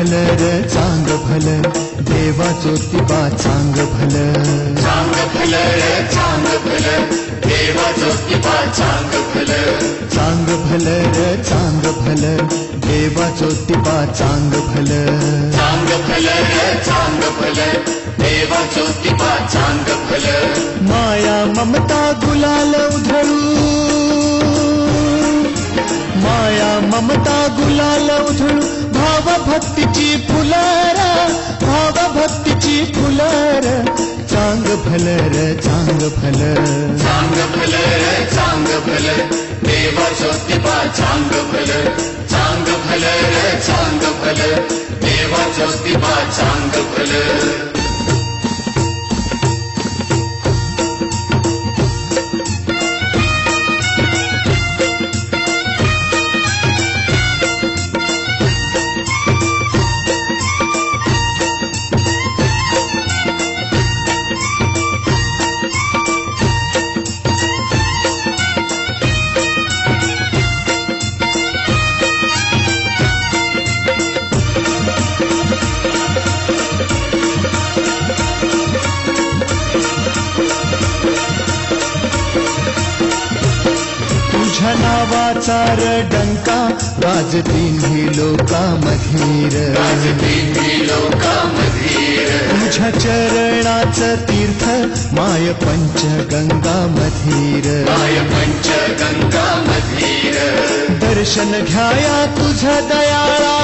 भल र चांग भल. देवा ज्योतिबा चांग भल. चांग भल रे चांग भल. देवा ज्योतिबा चांग भल. चांग भल र चांग भल. देवा ज्योतिबा चांग भल. चांग भल रे चांग भल. देवा ज्योतिबा चांग भल. माया ममता गुलाल उधळू. माया ममता गुलाल उधळू. भाव भक्तीची फुलर भाव भक्तीची फुलर. चांग भलर चांग भलर चांग भलर चांग भलर देवा ज्योतिबा चांग भलर चांग भलर चांग भलर देवा ज्योतिबा चांग भलर नावाचा डंका वाजतीन ही लोका मधीर तुझ्या चरणाचं तीर्थ माय पंचगंगा मधीर माय पंच गंगा मधीर दर्शन घ्याया तुझ दयाळा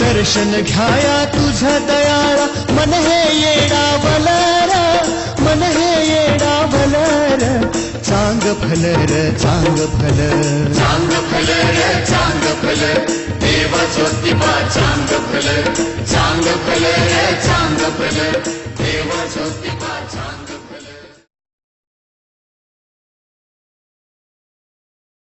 दर्शन घ्याया तुझ दयाळा मन हे येडा फल र चांग फल चांग फल र चांग फल देव ज्योतिबा चांग फल चांग फल र चांग फल देव ज्योति